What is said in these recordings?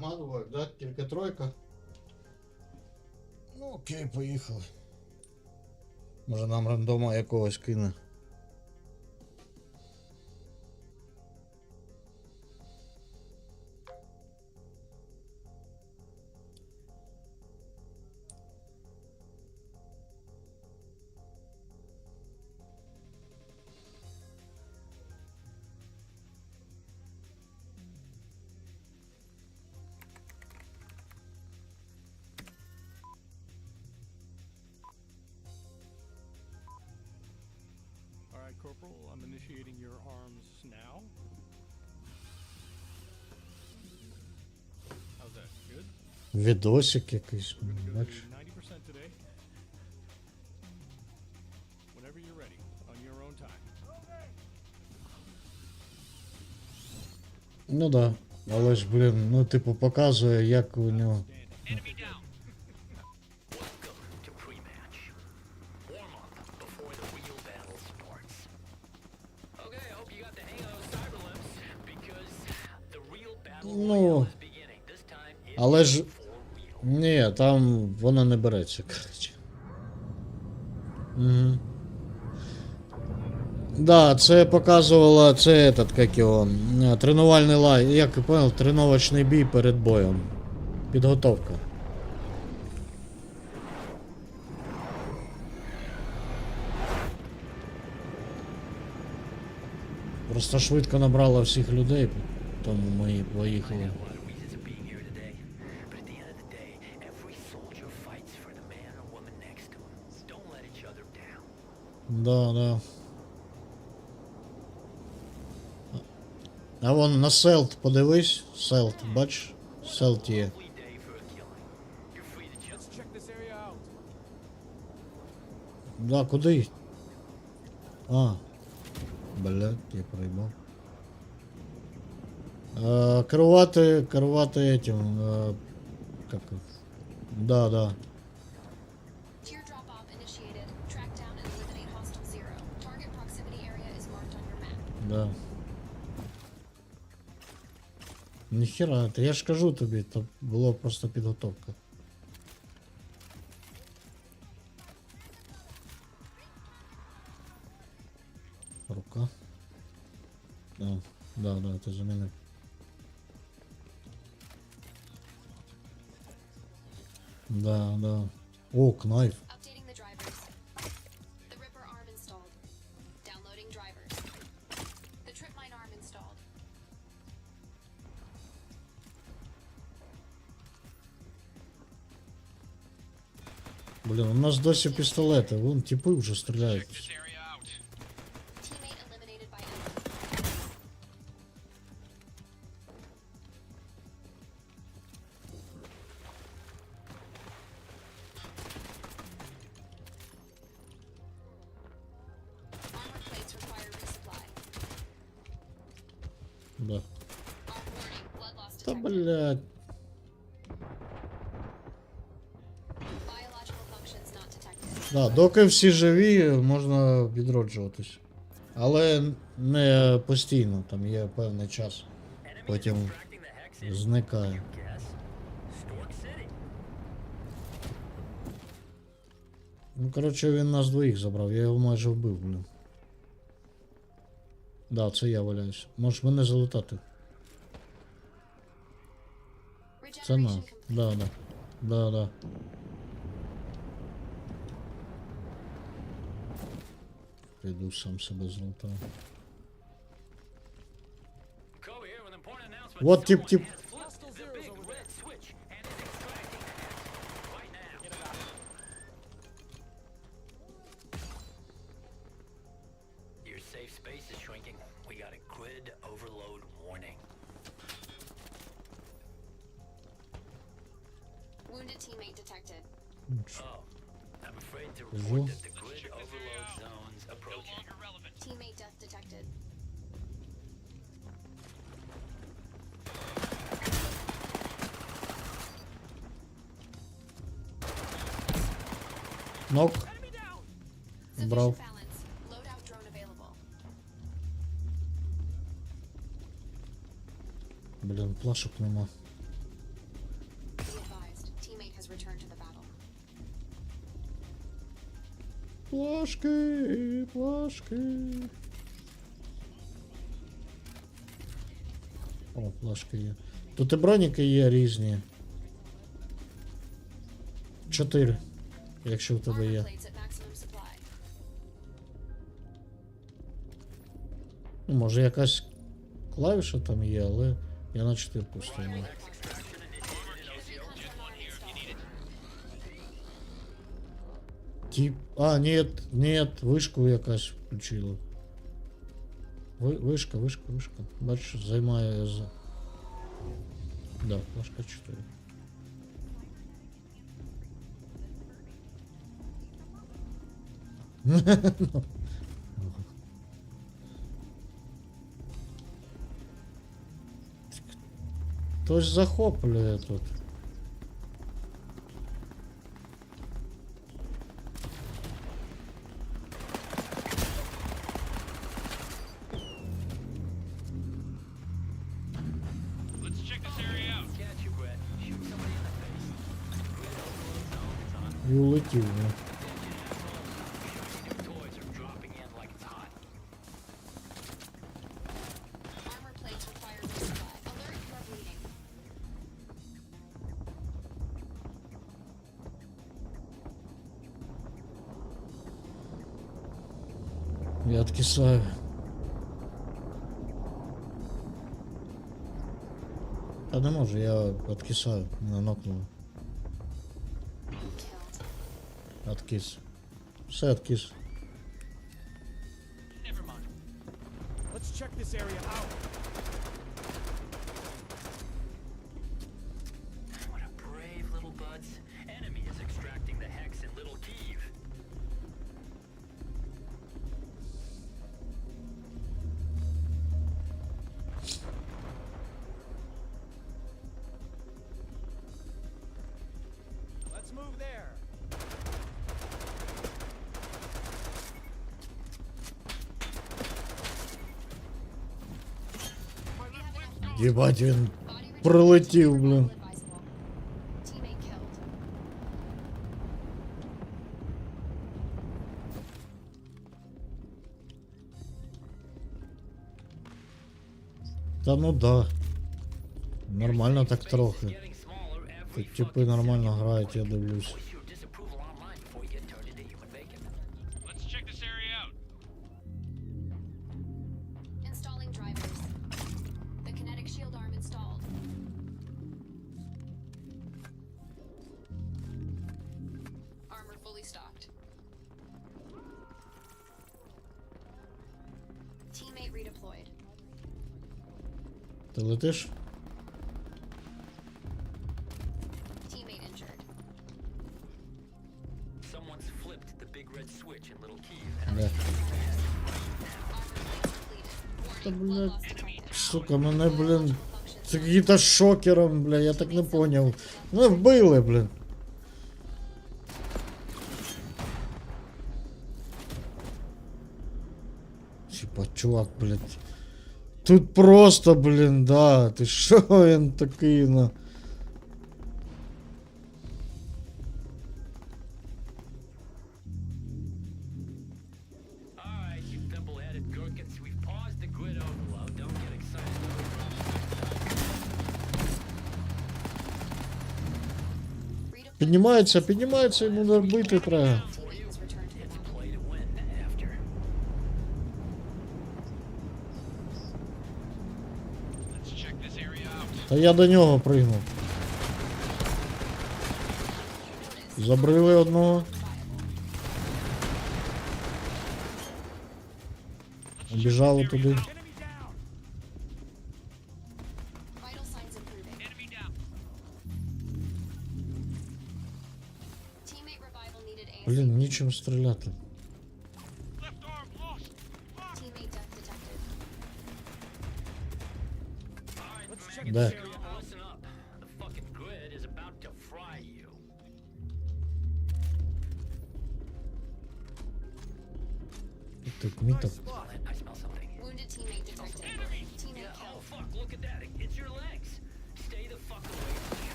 Нема да? Тільки тройка. Ну окей, поїхали. Може нам рандома якогось кине. All right, Corporal, I'm initiating your arms now. How's that? Good? Відосик якийсь, We're gonna go бачиш? to 90% today. Whenever you're ready, on your own time. Ну да. Але ж, блін, ну типу показує, як у нього. Але ж. Ні, там вона не береться, коротше. Угу. Да, це показувало, це этот, як його, тренувальний лай, як я понял, тренувачний бій перед боєм. Підготовка. Просто швидко набрала всіх людей, тому ми поїхали. Да, да. А вон на селт подивись. Селт, бач? Селт є. Free day for a killing. You're free to just Check this area out. Да, куди? А. Блядь, я проїбав. Е, керувати, керувати этим. Е, как їх? Да, да. Да. Ніхера, та я ж кажу тобі, то було просто підготовка. Рука. Да, да, да, ти замінив. Да, да. О, кнайф. Блін, у нас досі пістолети, вон типи вже стріляють. Да, доки всі живі, можна відроджуватись. Але не постійно, там є певний час. Потім зникає. Ну, коротше, він нас двоїх забрав, я його майже вбив, блін. Да, це я валяюсь. Можеш мене залутати. Це на. Да, да. Да, да. Піду сам себе announcement. Вот тип, Блін, плашок нема. Плашки, плашки. О, плашки є. Тут і броніки є різні. Чотири, якщо в тебе є. Ну, Може якась клавіша там є, але... я на 4 поставив. Recon terminal installed. Тип. А, нет, нет, вишку якась включила. Ви, вишка, вишка, вишка. Бачиш, займає за. Да, флажка 4. Хтось захоплює тут. І улетів. Я откисаю. Та не можу, я откисаю. Killed. Откис. Все откис. Never mind. Let's check this area out. Єбать він body return пролетів, to блін. advisable. Teammate killed. Та ну да. Нормально так Space is трохи. getting smaller every Тут типи fucking нормально second. грають, я дивлюсь. Voice your Сука, мене, блін. Functions Це какие-то шокером, бля, я так не понял. Ну вбили, блін. Типа, чувак, блядь. Тут просто, блін, да. Ти що він такий, на. Alright, Let's check this area out. Та я до нього пригнув. Забрили одного. Біжали туди. Блін, нічим стріляти. Left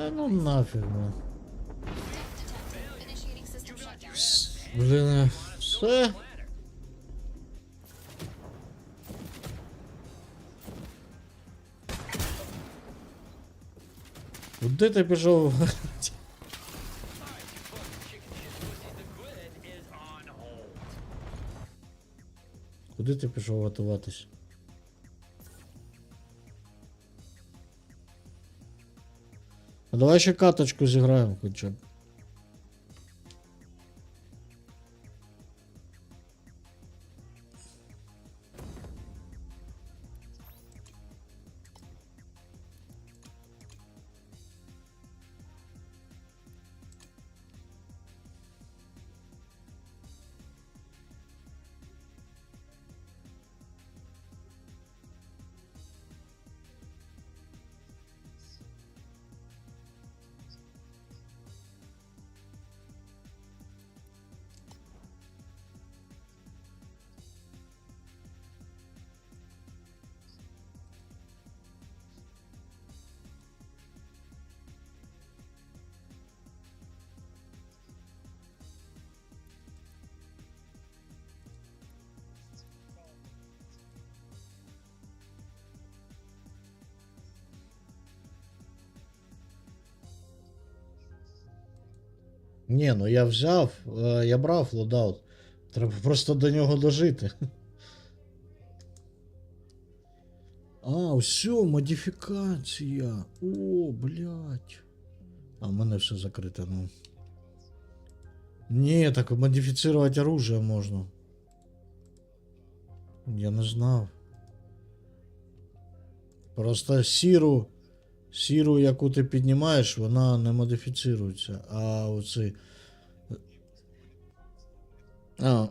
Та ну нафіг, ну. Блін, е, все. Куди ти пішов? Куди ти пішов готуватись? Давай ще каточку зіграємо хоча б. Ні, ну я взяв, е, я брав лодаут. Треба просто до нього дожити. А, все, модифікація. О, блядь. А в мене все закрите, ну. Ні, так модифицировать оружие можна. Я не знав. Просто сіру, сіру, яку ти піднімаєш, вона не модифіцирується. А оці. А.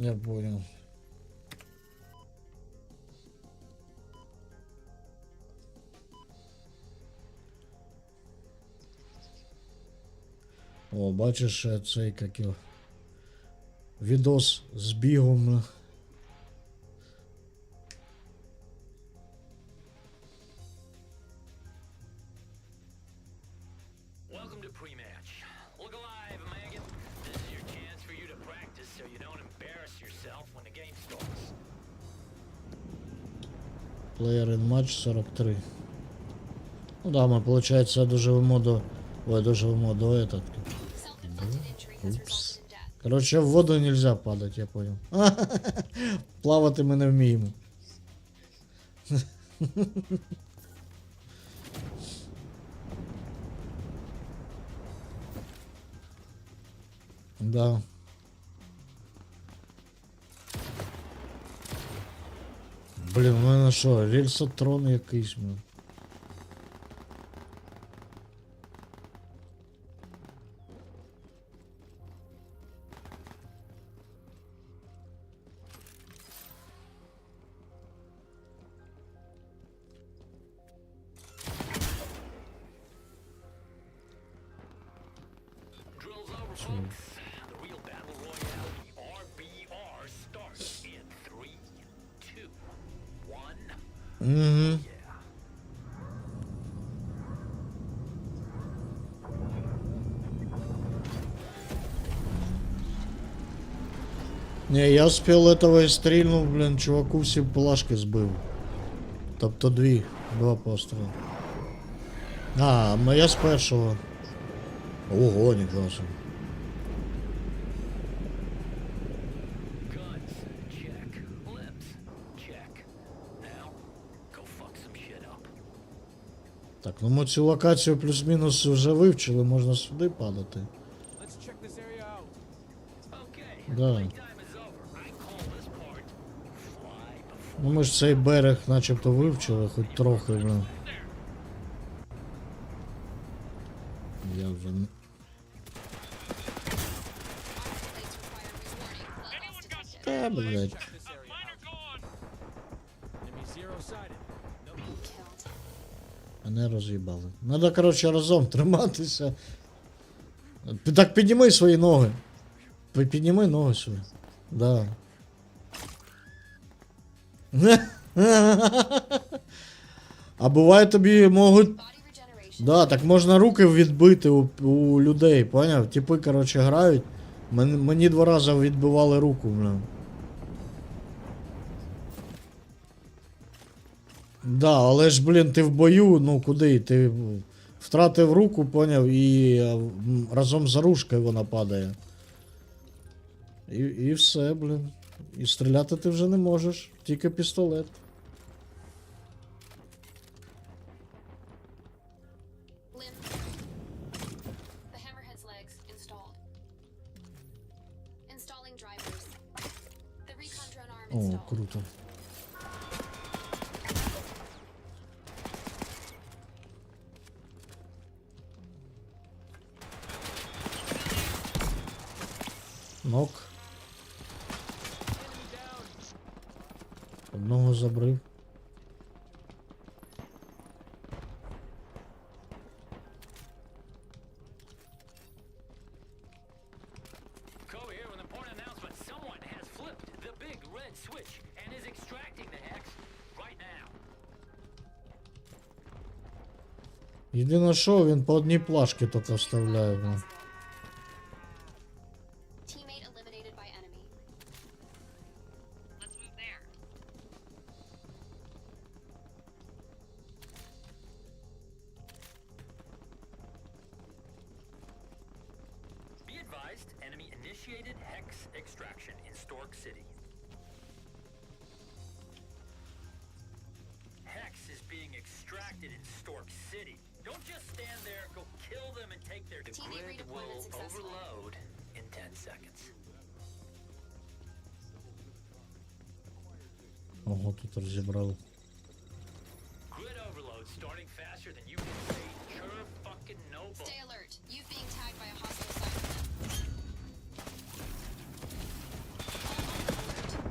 я понял. О, бачиш цей як його. Відос з бігом. Welcome to pre-match. Player in match 43. Ну да, ми, получается, доживемо до... Ой, доживемо до этот. Death. Короче, в воду нельзя падать, я понял. Плавати ми не вміємо. Да. Блін, в мене що, рельсотрон якийсь, блін. Не, я з фіолетової стрільнув, блін, чуваку всі плашки збив. Тобто дві, два постріли. А, моя з першого. Ого, нічого собі. Так, ну ми цю локацію плюс-мінус вже вивчили, можна сюди падати. Да. Ну ми ж цей берег начебто вивчили, хоч трохи, блін. Я вже не... Та, блядь. Мене роз'їбали. Надо, коротше, разом триматися. Так підніми свої ноги. Підніми ноги свої. Да. А буває тобі можуть. Да, так можна руки відбити у, у людей, поняв? Типи, коротше, грають. Мені, мені два рази відбивали руку, блин. Да, але ж, блін, ти в бою, ну куди? Ти втратив руку, поняв, і разом з ружкою вона падає. І, і все, блін. І стріляти ти вже не можеш, тільки пістолет. Єдине що, він по одній плашки тільки вставляє. Ну. take their The Teammate grid redeployment will successful. overload in 10 seconds. Ого, тут розібрали. Grid overload starting faster than you can say chur fucking noble. Stay alert. You've being tagged by a hostile cyberman.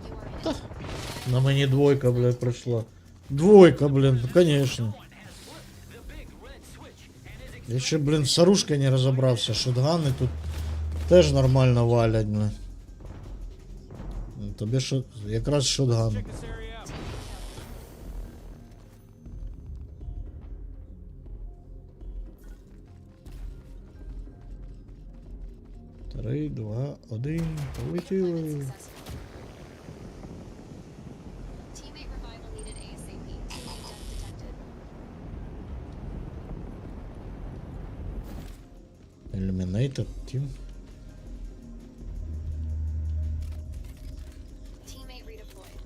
You are hit. На мені двойка, блядь, прийшла. Двойка, блін, ну конечно. Я ще, блін, з оружкою не розібрався. Шотгани тут теж нормально валять, блін. Ну, Тобі що, якраз шотган. Три, два, один, полетіли. Eliminated team. Teammate redeployed.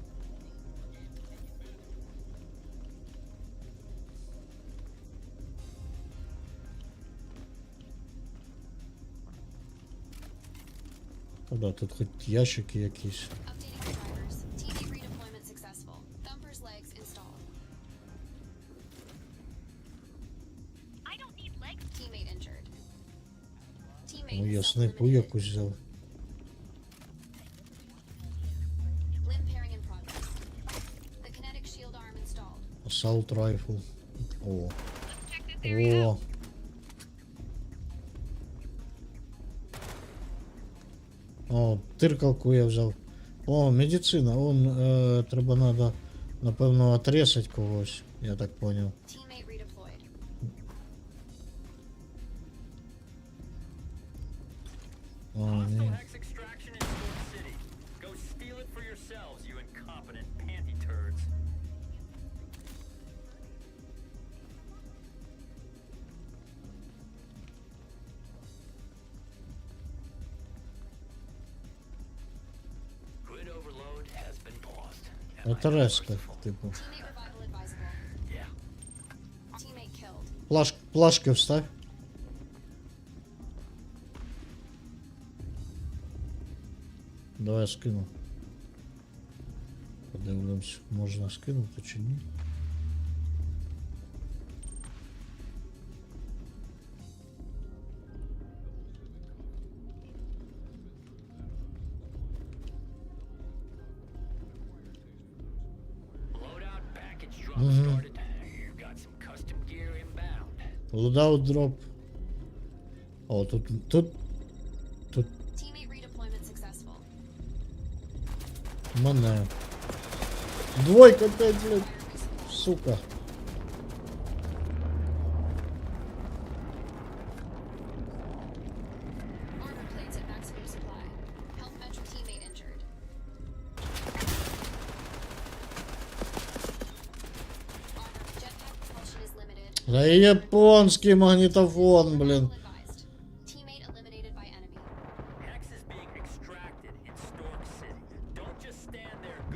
Та да, тут хоч ящики якісь. Ну я снайпу якусь взяв. Assault rifle. О. О. О, тиркалку я взяв. О, медицина. Он, е, треба надо, напевно, отрезать когось, я так понял. Резко, merciful. типу. Плаш, плашки вставь. Давай я скину. Подивимось, можна скинути чи ні. Угу. Лудаут дроп. О, тут, тут, тут. Мане. Двойка, пять, блядь. Сука. Да и японский магнитофон, блин.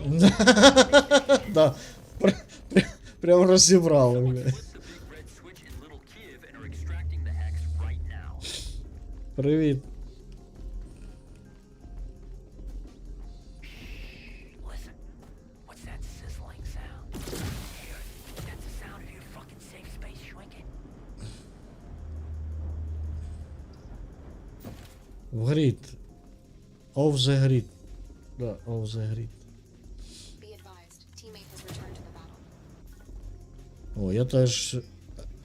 Да, прям разобрал, блин. Привет. В грід. Off the grid. Да, off the grid. О, я теж.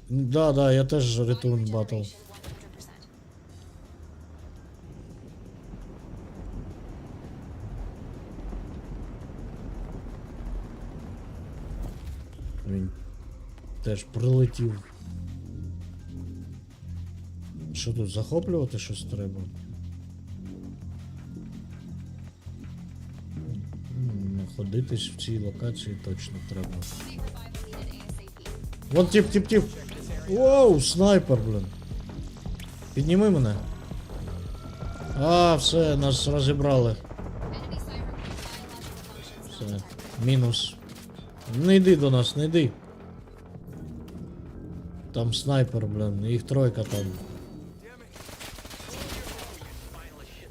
Да, да, я теж Audio Return Battle. regeneration 100%. Він теж прилетів. Що тут, захоплювати щось треба? М, Знаходитись в цій локації точно треба. Вон тип, тип, тип. Воу, снайпер, блін. Підніми мене. А, все, нас розібрали. Все. Мінус. Не йди до нас, не йди. Там снайпер, блін, їх тройка там.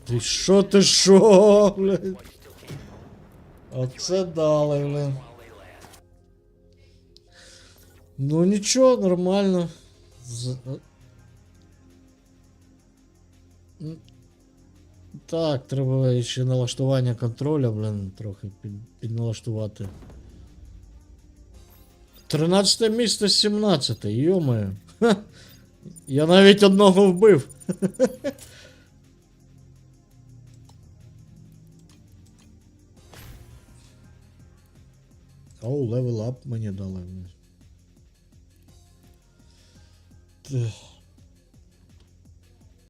Ти що, ти що, блін? Оце дали, блін. Ну нічого, нормально. Е. Так, треба ще налаштування контроля, блін, трохи під, підналаштувати. 13 місце з 17, йомаю. Я навіть одного вбив. Оу, левел ап мені дали.